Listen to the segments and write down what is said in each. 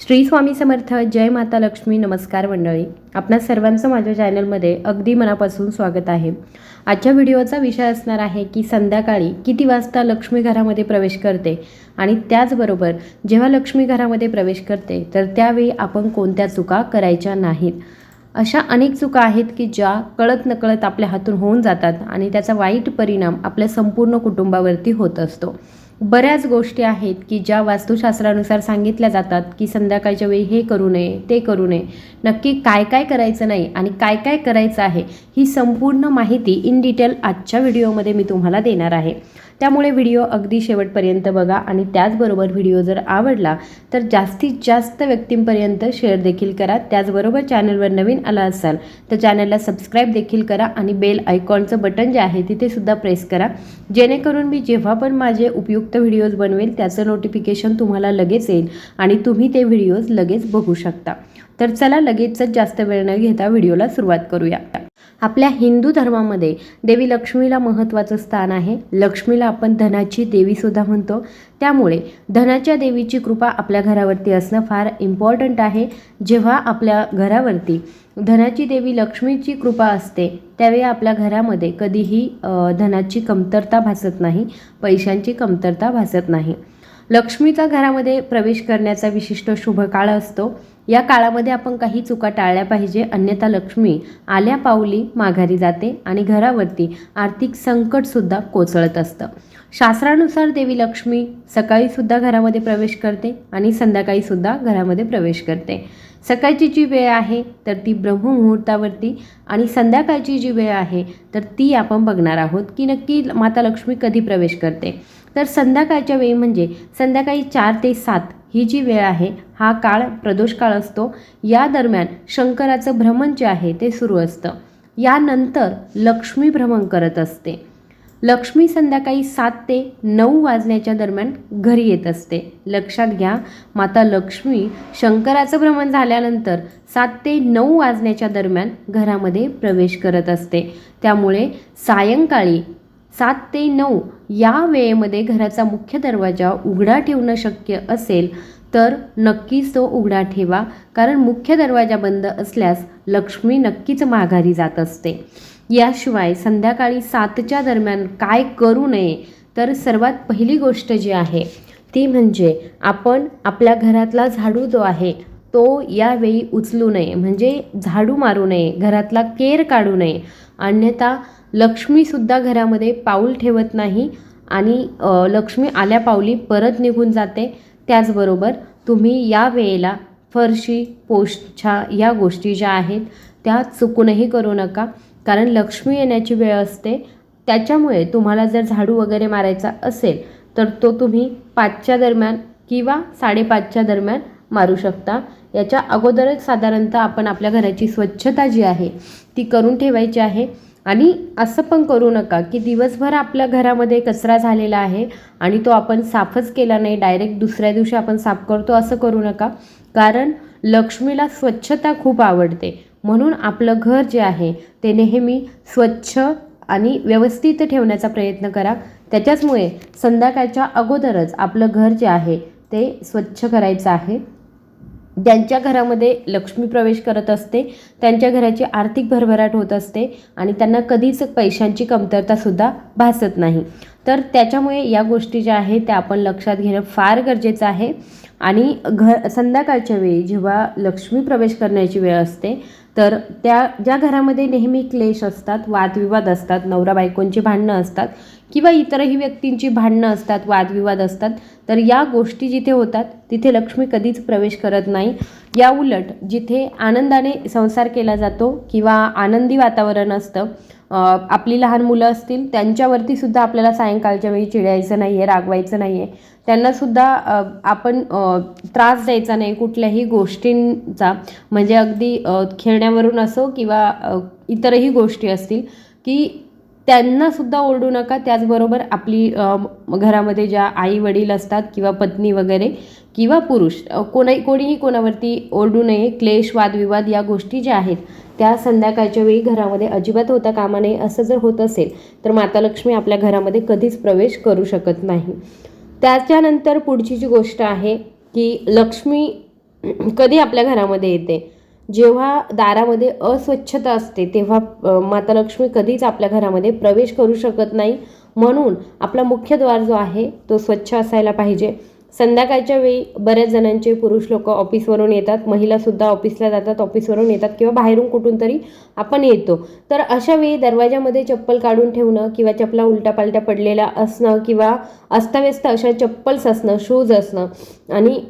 श्री स्वामी समर्थ जय माता लक्ष्मी नमस्कार मंडळी. आपणा सर्वांचं माझ्या चॅनलमध्ये अगदी मनापासून स्वागत आहे. आजच्या व्हिडिओचा विषय असणार आहे की संध्याकाळी किती वाजता लक्ष्मी घरामध्ये प्रवेश करते आणि त्याचबरोबर जेव्हा लक्ष्मी घरामध्ये प्रवेश करते तर त्यावेळी आपण कोणत्या चुका करायच्या नाहीत? अशा अनेक चुका आहेत की ज्या कळत नकळत आपल्या हातून होऊन जातात आणि त्याचा वाईट परिणाम आपल्या संपूर्ण कुटुंबावरती होत असतो. बऱ्याच गोष्टी आहेत की ज्या वास्तुशास्त्रानुसार सांगितल्या जातात की संध्याकाळच्या वेळी हे करू नये ते करू नये. नक्की काय काय करायचं नाही आणि काय काय करायचं आहे ही संपूर्ण माहिती इन डिटेल आजच्या व्हिडिओमध्ये मी तुम्हाला देणार आहे. त्यामुळे व्हिडिओ अगदी शेवटपर्यंत बघा आणि त्याचबरोबर व्हिडिओ जर आवडला तर जास्तीत जास्त व्यक्तींपर्यंत शेअर देखील करा. त्याचबरोबर चॅनलवर नवीन आला असाल तर चॅनलला सबस्क्राईब देखील करा आणि बेल आयकॉनचं बटन जे आहे तिथेसुद्धा प्रेस करा. जेणेकरून मी जेव्हा पण माझे उपयुक्त व्हिडिओज बनवेल त्याचं नोटिफिकेशन तुम्हाला लगेच येईल आणि तुम्ही ते व्हिडिओज लगेच बघू शकता. तर चला लगेचच जास्त वेळ न घेता व्हिडिओला सुरुवात करूया आपल्या हिंदू धर्मामध्ये देवी लक्ष्मीला महत्त्वाचं स्थान आहे. लक्ष्मीला आपण धनाची देवीसुद्धा म्हणतो. त्यामुळे धनाच्या देवीची कृपा आपल्या घरावरती असणं फार इम्पॉर्टंट आहे. जेव्हा आपल्या घरावरती धनाची देवी लक्ष्मीची कृपा असते त्यावेळी आपल्या घरामध्ये कधीही धनाची कमतरता भासत नाही पैशांची कमतरता भासत नाही. लक्ष्मीचा घरामध्ये प्रवेश करण्याचा विशिष्ट शुभ काळ असतो. या काळामध्ये आपण काही चुका टाळल्या पाहिजे. अन्यथा लक्ष्मी आल्या पावली माघारी जाते आणि घरावरती आर्थिक संकटसुद्धा कोसळत असतं. शास्त्रानुसार देवी लक्ष्मी सकाळीसुद्धा घरामध्ये प्रवेश करते आणि संध्याकाळीसुद्धा घरामध्ये प्रवेश करते. सकाळची जी वेळ आहे तर ती ब्रह्ममुहूर्तावरती आणि संध्याकाळची जी वेळ आहे तर ती आपण बघणार आहोत की नक्की माता लक्ष्मी कधी प्रवेश करते. तर संध्याकाळच्या वेळी म्हणजे संध्याकाळी चार ते सात ही जी वेळ आहे हा काळ प्रदोष काळ असतो. या दरम्यान शंकराचं भ्रमण जे आहे ते सुरू असतं. यानंतर लक्ष्मी भ्रमण करत असते. लक्ष्मी संध्याकाळी सात ते नऊ वाजण्याच्या दरम्यान घरी येत असते. लक्षात घ्या माता लक्ष्मी शंकराचं भ्रमण झाल्यानंतर सात ते नऊ वाजण्याच्या दरम्यान घरामध्ये प्रवेश करत असते. त्यामुळे सायंकाळी सात ते नऊ या वेळेमध्ये घराचा मुख्य दरवाजा उघडा ठेवणं शक्य असेल तर नक्कीच तो उघडा ठेवा कारण मुख्य दरवाजा बंद असल्यास लक्ष्मी नक्कीच माघारी जात असते. याशिवाय संध्याकाळी सातच्या दरम्यान काय करू नये तर सर्वात पहिली गोष्ट जी आहे ती म्हणजे आपण आपल्या घरातला झाडू जो आहे तो यावेळी उचलू नये. म्हणजे झाडू मारू नये घरातला केर काढू नये. अन्यथा लक्ष्मीसुद्धा घरामध्ये पाऊल ठेवत नाही आणि लक्ष्मी आल्या पावली परत निघून जाते. त्याचबरोबर तुम्ही या वेळेला फरशी पोछा या गोष्टी ज्या आहेत त्या चुकूनही करू नका. कारण लक्ष्मी येण्याची वेळ असते. त्याच्यामुळे तुम्हाला जर झाडू वगैरे मारायचा असेल तर तो तुम्ही पाचच्या दरम्यान किंवा साडेपाचच्या दरम्यान मारू शकता. याच्या अगोदरच साधारणतः आपण आपल्या घराची स्वच्छता जी आहे ती करून ठेवायची आहे. आणि असं पण करू नका की दिवसभर आपल्या घरामध्ये कचरा झालेला आहे आणि तो आपण साफच केला नाही डायरेक्ट दुसऱ्या दिवशी आपण साफ करतो असं करू नका. कारण लक्ष्मीला स्वच्छता खूप आवडते. म्हणून आपलं घर जे आहे ते नेहमी स्वच्छ आणि व्यवस्थित ठेवण्याचा प्रयत्न करा. त्याच्याचमुळे संध्याकाळच्या अगोदरच आपलं घर जे आहे ते स्वच्छ करायचं आहे. ज्यांच्या घरामध्ये लक्ष्मी प्रवेश करत असते त्यांच्या घराची आर्थिक भरभराट होत असते आणि त्यांना कधीच पैशांची कमतरतासुद्धा भासत नाही. तर त्याच्यामुळे या गोष्टी ज्या आहेत त्या आपण लक्षात घेणं फार गरजेचं आहे. आणि घर संध्याकाळच्या वेळी जेव्हा लक्ष्मी प्रवेश करण्याची वेळ असते तर त्या ज्या घरामध्ये नेहमी क्लेश असतात वादविवाद असतात नवरा बायकोंची भांडणं असतात किंवा इतरही व्यक्तींची भांडणं असतात वादविवाद असतात तर या गोष्टी जिथे होतात तिथे लक्ष्मी कधीच प्रवेश करत नाही. या उलट जिथे आनंदाने संसार केला जातो किंवा आनंदी वातावरण असतं आपली लहान मुलं असतील त्यांच्यावरती सुद्धा आपल्याला सायंकाळच्या वेळी चिडायचं नाही आहे रागवायचं नाही आहे त्यांनासुद्धा आपण त्रास द्यायचा नाही कुठल्याही गोष्टींचा. म्हणजे अगदी खेळण्यावरून असो किंवा इतरही गोष्टी असतील की त्यांनासुद्धा ओरडू नका. त्याचबरोबर आपली घरामध्ये ज्या आई वडील असतात किंवा पत्नी वगैरे किंवा पुरुष कोणी कोणीही कोणावरती ओरडू नये. क्लेश वादविवाद या गोष्टी ज्या आहेत त्या संध्याकाळच्या वेळी घरामध्ये अजिबात होता कामा नये असं जर होत असेल तर माता लक्ष्मी आपल्या घरामध्ये कधीच प्रवेश करू शकत नाही. त्याच्यानंतर पुढची जी गोष्ट आहे की लक्ष्मी कधी आपल्या घरामध्ये येते? जेव्हा दारामध्ये अस्वच्छता असते तेव्हा माता लक्ष्मी कधीच आपल्या घरामध्ये प्रवेश करू शकत नाही. म्हणून आपला मुख्य द्वार जो आहे तो स्वच्छ असायला पाहिजे. संध्याकाळच्या वेळी बऱ्याच जणांचे पुरुष लोक ऑफिसवरून येतात महिलासुद्धा ऑफिसला जातात ऑफिसवरून येतात किंवा बाहेरून कुठून तरी आपण येतो. तर अशा वेळी दरवाजामध्ये चप्पल काढून ठेवणं किंवा चपला उलट्या पडलेल्या असणं किंवा अस्ताव्यस्त अशा चप्पल्स असणं शूज असणं आणि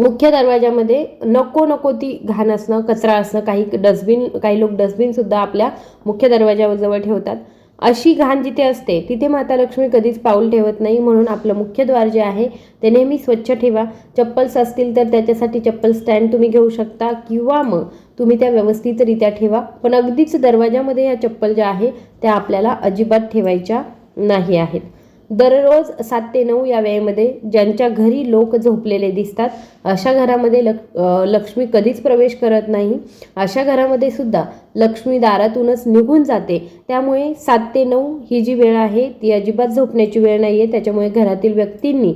मुख्य दरवाजामध्ये नको नको ती घाण असणं कचरा असणं काही डस्टबिन काही लोक डस्टबिनसुद्धा आपल्या मुख्य दरवाजाजवळ ठेवतात. अशी घाण जिथे असते तिथे माता लक्ष्मी कधीच पाऊल ठेवत नाही म्हणून आपलं मुख्य द्वार जे आहे ते नेहमी स्वच्छ ठेवा. चप्पल्स असतील तर त्याच्यासाठी चप्पल स्टँड तुम्ही घेऊ शकता किंवा मग तुम्ही त्या व्यवस्थितरित्या ठेवा. पण अगदीच दरवाजामध्ये या चप्पल ज्या आहे त्या आपल्याला अजिबात ठेवायच्या नाही आहेत. दररोज सात ते नऊ या वेळेमध्ये ज्यांच्या घरी लोक झोपलेले दिसतात अशा घरामध्ये लक लक्ष्मी कधीच प्रवेश करत नाही. अशा घरामध्ये सुद्धा लक्ष्मी दारातूनच निघून जाते. त्यामुळे सात ते नऊ ही जी वेळ आहे ती अजिबात झोपण्याची वेळ नाही आहे त्याच्यामुळे घरातील व्यक्तींनी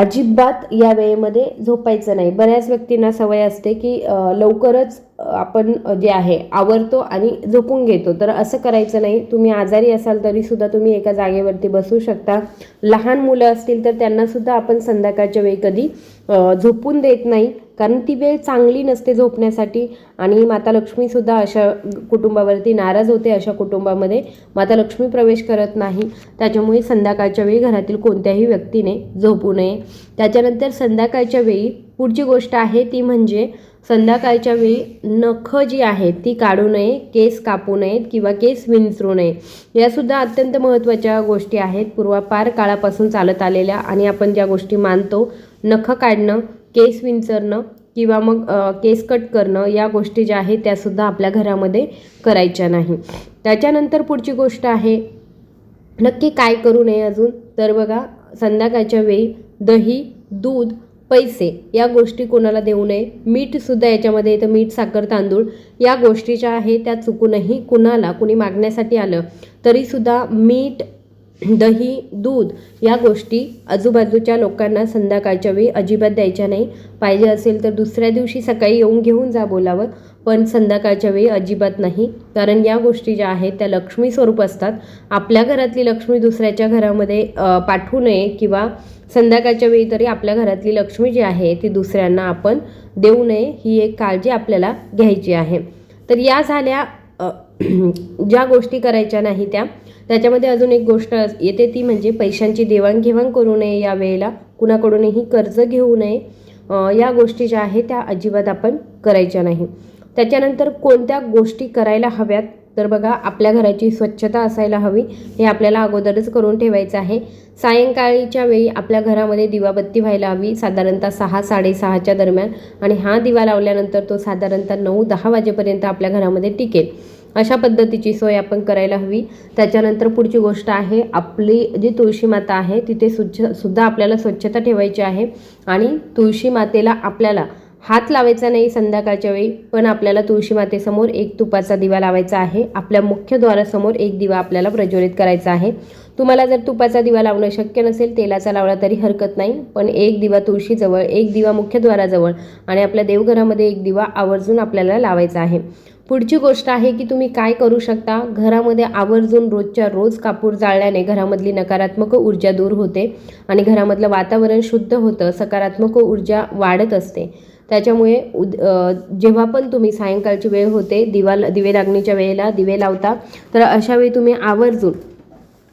अजिबात या वेळेमध्ये झोपायचं नाही. बऱ्याच व्यक्तींना सवय असते की लवकरच आपण जे आहे आवरतो आणि झोपून घेतो. तर असं करायचं नाही. तुम्ही आजारी असाल तरीसुद्धा तुम्ही एका जागेवरती बसू शकता. लहान मुलं असतील तर त्यांनासुद्धा आपण संध्याकाळच्या वेळी कधी झोपून देत नाही. कारण ती वेळ चांगली नसते झोपण्यासाठी. आणि माता लक्ष्मीसुद्धा अशा कुटुंबावरती नाराज होते अशा कुटुंबामध्ये माता लक्ष्मी प्रवेश करत नाही. त्याच्यामुळे संध्याकाळच्या वेळी घरातील कोणत्याही व्यक्तीने झोपू नये. त्याच्यानंतर संध्याकाळच्या वेळी पुढची गोष्ट आहे ती म्हणजे संध्याकाळच्या वेळी नखं जी आहेत ती काढू नये केस कापू नयेत किंवा केस विंचरू नये. यासुद्धा अत्यंत महत्त्वाच्या गोष्टी आहेत. पूर्वापार काळापासून चालत आलेल्या आणि आपण ज्या गोष्टी मानतो नखं काढणं केस विंचरणं किंवा मग केस कट करणं या गोष्टी ज्या आहेत त्यासुद्धा आपल्या घरामध्ये करायच्या नाही. त्याच्यानंतर पुढची गोष्ट आहे नक्की काय करू नये अजून? तर बघा संध्याकाळच्या वेळी दही दूध पैसे या गोष्टी कोणाला देऊ नये. मीठसुद्धा याच्यामध्ये येतं मीठ साखर तांदूळ या गोष्टी ज्या आहेत त्या चुकूनही कुणाला कुणी मागण्यासाठी आलं तरीसुद्धा मीठ दही दूध या गोष्टी आजूबाजूच्या लोकांना संध्याकाळच्या वेळी अजिबात द्यायच्या नाही. पाहिजे असेल तर दुसऱ्या दिवशी सकाळी येऊन घेऊन जा बोलावं पण संध्याकाळच्या वेळी अजिबात नाही. कारण या गोष्टी ज्या आहेत त्या लक्ष्मी स्वरूप असतात. आपल्या घरातली लक्ष्मी दुसऱ्याच्या घरामध्ये पाठवू नये किंवा संध्याकाळच्या वेळी तरी आपल्या घरातली लक्ष्मी जी आहे ती दुसऱ्यांना आपण देऊ नये ही एक काळजी आपल्याला घ्यायची आहे. तर या झाल्या ज्या गोष्टी करायच्या नाही त्या त्याच्यामध्ये अजून एक गोष्ट येते ती म्हणजे पैशांची देवाणघेवाण करू नये या वेळेला. कुणाकडूनही कर्ज घेऊ नये. या गोष्टी ज्या आहेत त्या अजिबात आपण करायच्या नाही. त्याच्यानंतर कोणत्या गोष्टी करायला हव्यात? तर बघा आपल्या घराची स्वच्छता असायला हवी. हे आपल्याला अगोदरच करून ठेवायचं आहे. सायंकाळीच्या वेळी आपल्या घरामध्ये दिवाबत्ती व्हायला हवी. साधारणतः सहा साडेसहाच्या दरम्यान. आणि हा दिवा लावल्यानंतर तो साधारणतः नऊ दहा वाजेपर्यंत आपल्या घरामध्ये टिकेल. अशा पद्धतीची सोय आपण करायला हवी. त्याच्यानंतर पुढची गोष्ट आहे आपली जी तुळशी माता आहे तिथे स्वच्छ सुद्धा आपल्याला स्वच्छता ठेवायची आहे. आणि तुळशी मातेला आपल्याला हात लावायचा नाही संध्याकाळच्या वेळी पण आपल्याला तुळशी मातेसमोर एक तुपाचा दिवा लावायचा आहे. आपल्या मुख्य द्वारासमोर एक दिवा आपल्याला प्रज्वलित करायचा आहे. तुम्हाला जर तुपाचा दिवा लावणं शक्य नसेल तेलाचा लावला तरी हरकत नाही पण एक दिवा तुळशीजवळ एक दिवा मुख्यद्वाराजवळ आणि आपल्या देवघरामध्ये एक दिवा आवर्जून आपल्याला लावायचा आहे. पुढची गोष्ट आहे की तुम्ही काय करू शकता? घरामध्ये आवर्जून रोजच्या रोज कापूर जाळल्याने घरामधली नकारात्मक ऊर्जा दूर होते आणि घरामधलं वातावरण शुद्ध होतं सकारात्मक ऊर्जा वाढत असते. त्याच्यामुळे उद जेव्हा पण तुम्ही सायंकाळची वेळ होते दिवा दिवे लागणीच्या वेळेला दिवे लावता तर अशावेळी तुम्ही आवर्जून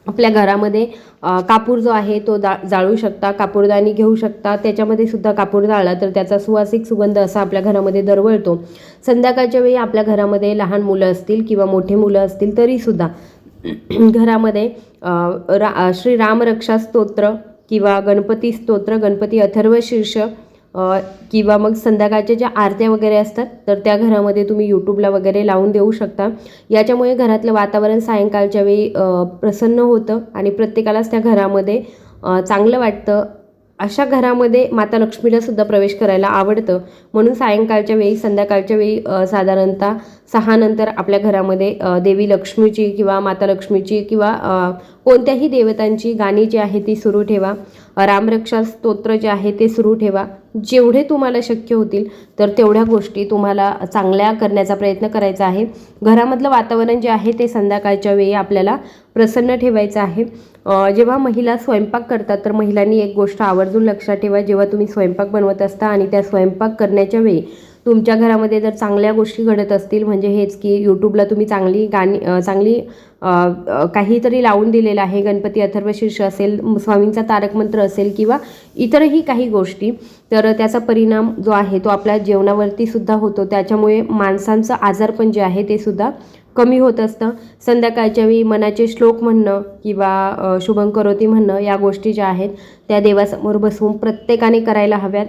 आपल्या घरामध्ये कापूर जो आहे तो दा जाळू शकता कापूरदानी घेऊ शकता. त्याच्यामध्ये सुद्धा कापूर जाळला तर त्याचा सुवासिक सुगंध असा आपल्या घरामध्ये दरवळतो. संध्याकाळच्या वेळी आपल्या घरामध्ये लहान मुलं असतील किंवा मोठे मुलं असतील तरीसुद्धा घरामध्ये रा श्री रामरक्षा स्तोत्र किंवा गणपती स्तोत्र गणपती अथर्व शीर्ष किंवा मग संध्याकाळच्या ज्या आरत्या वगैरे असतात तर त्या घरामध्ये तुम्ही यूट्यूबला वगैरे लावून देऊ शकता. याच्यामुळे घरातलं वातावरण सायंकाळच्या वेळी प्रसन्न होतं आणि प्रत्येकालाच त्या घरामध्ये चांगलं वाटतं. अशा घरामध्ये माता लक्ष्मीला सुद्धा प्रवेश करायला आवडतं. म्हणून सायंकाळच्या वेळी संध्याकाळच्या वेळी साधारणतः सहानंतर आपल्या घरामध्ये देवी लक्ष्मीची किंवा माता लक्ष्मीची किंवा कोणत्याही देवतांची गाणी जी आहे ती सुरू ठेवा. रामरक्षा स्तोत्र जे आहे ते सुरू ठेवा. जेवढे तुम्हाला शक्य होतील तर तेवढ्या गोष्टी तुम्हाला चांगल्या करण्याचा प्रयत्न करायचा आहे. घरामधलं वातावरण जे आहे ते संध्याकाळच्या वेळी आपल्याला प्रसन्न ठेवायचं आहे. जेव्हा महिला स्वयंपाक करतात तर महिलांनी एक गोष्ट आवर्जून लक्षात ठेवा. जेव्हा तुम्ही स्वयंपाक बनवत असता आणि त्या स्वयंपाक करण्याच्या वेळी तुमच्या घरामध्ये जर चांगल्या गोष्टी घडत असतील म्हणजे हेच की यूट्यूबला तुम्ही चांगली गाणी चांगली काहीतरी लावून दिलेलं आहे गणपती अथर्वशीर्ष असेल स्वामींचा तारक मंत्र असेल किंवा इतरही काही गोष्टी तर त्याचा परिणाम जो आहे तो आपल्या जेवणावरती सुद्धा होतो. त्याच्यामुळे माणसांचं आजारपण जे आहे ते सुद्धा कमी होत असतं. संध्याकाळच्या वेळी मनाचे श्लोक म्हणणं किंवा शुभंकरोती शुभं करोती म्हणणं या गोष्टी ज्या आहेत त्या देवासमोर बसवून प्रत्येकाने करायला हव्यात.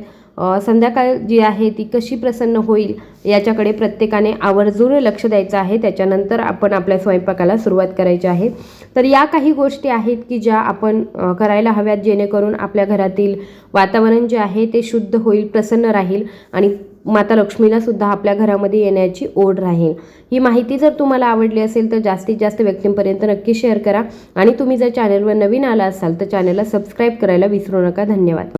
संध्याकाळ जी आहे ती कशी प्रसन्न होईल याच्याकडे प्रत्येकाने आवर्जून लक्ष द्यायचं आहे. त्याच्यानंतर आपण आपल्या स्वयंपाकाला सुरुवात करायची आहे. तर या काही गोष्टी आहेत की ज्या आपण करायला हव्यात जेणेकरून आपल्या घरातील वातावरण जे आहे ते शुद्ध होईल प्रसन्न राहील आणि माता लक्ष्मीला सुद्धा आपल्या घरामध्ये येण्याची ओढ राहील. ही माहिती जर तुम्हाला आवडली असेल तर जास्तीत जास्त व्यक्तींपर्यंत नक्की शेअर करा आणि तुम्ही जर चॅनलवर नवीन आला असाल तर चॅनलला सबस्क्राईब करायला विसरू नका. धन्यवाद.